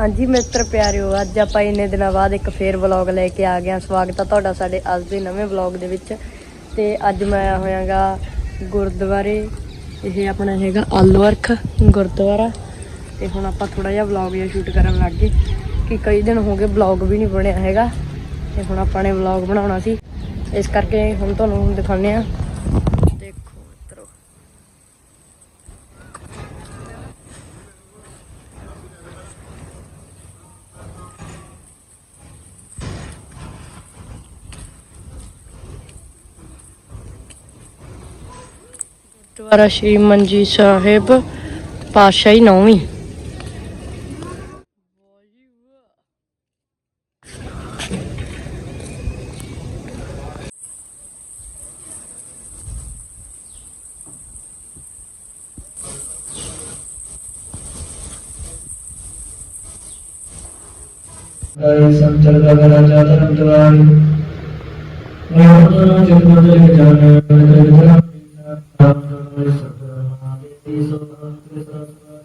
ਹਾਂਜੀ, ਮਿੱਤਰ ਪਿਆਰਿਓ, ਅੱਜ ਆਪਾਂ ਇੰਨੇ ਦਿਨਾਂ ਬਾਅਦ ਇੱਕ ਫੇਰ ਵਲੌਗ ਲੈ ਕੇ ਆ ਗਏ ਹਾਂ। ਸਵਾਗਤ ਆ ਤੁਹਾਡਾ ਸਾਡੇ ਅੱਜ ਦੇ ਨਵੇਂ ਵਲੌਗ ਦੇ ਵਿੱਚ। ਤੇ ਅੱਜ ਮੈਂ ਆਇਆ ਹੋਇਆਗਾ ਗੁਰਦੁਆਰੇ। ਇਹ ਆਪਣਾ ਹੈਗਾ ਆਲੂਵਰਖ ਗੁਰਦੁਆਰਾ। ਤੇ ਹੁਣ ਆਪਾਂ ਥੋੜਾ ਜਿਹਾ ਵਲੌਗ ਜਿਹਾ ਸ਼ੂਟ ਕਰਨ ਲੱਗ ਗਏ। ਕਿ ਕਈ ਦਿਨ ਹੋ ਗਏ ਵਲੌਗ ਵੀ ਨਹੀਂ ਬਣਿਆ ਹੈਗਾ। ਤੇ ਹੁਣ ਆਪਾਂ ਨੇ ਵਲੌਗ ਬਣਾਉਣਾ ਸੀ। ਇਸ ਕਰਕੇ ਹੁਣ ਤੁਹਾਨੂੰ ਦਿਖਾਉਂਦੇ ਆ गुरु श्री मंजी साहिब पातशाही नौम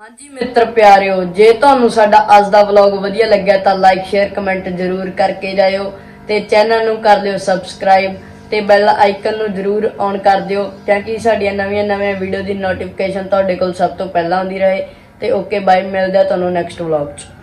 ਹਾਂਜੀ ਮਿੱਤਰ ਪਿਆਰਿਓ, ਜੇ ਤੁਹਾਨੂੰ ਸਾਡਾ ਅੱਜ ਦਾ ਵਲੌਗ ਵਧੀਆ ਲੱਗਿਆ ਤਾਂ ਲਾਈਕ ਸ਼ੇਅਰ ਕਮੈਂਟ ਜ਼ਰੂਰ ਕਰਕੇ ਜਾਇਓ ਤੇ ਚੈਨਲ ਨੂੰ ਕਰ ਲਿਓ ਸਬਸਕ੍ਰਾਈਬ ਤੇ ਬੈਲ ਆਈਕਨ ਨੂੰ ਜ਼ਰੂਰ ਔਨ ਕਰ ਦਿਓ ਕਿਉਂਕਿ ਸਾਡੀਆਂ ਨਵੀਆਂ-ਨਵੀਆਂ ਵੀਡੀਓ ਦੀ ਨੋਟੀਫਿਕੇਸ਼ਨ ਤੁਹਾਡੇ ਕੋਲ ਸਭ ਤੋਂ ਪਹਿਲਾਂ ਆਉਂਦੀ ਰਹੇ ਤੇ ਓਕੇ ਬਾਏ ਮਿਲਦੇ ਆ ਤੁਹਾਨੂੰ ਨੈਕਸਟ ਵਲੌਗ 'ਚ।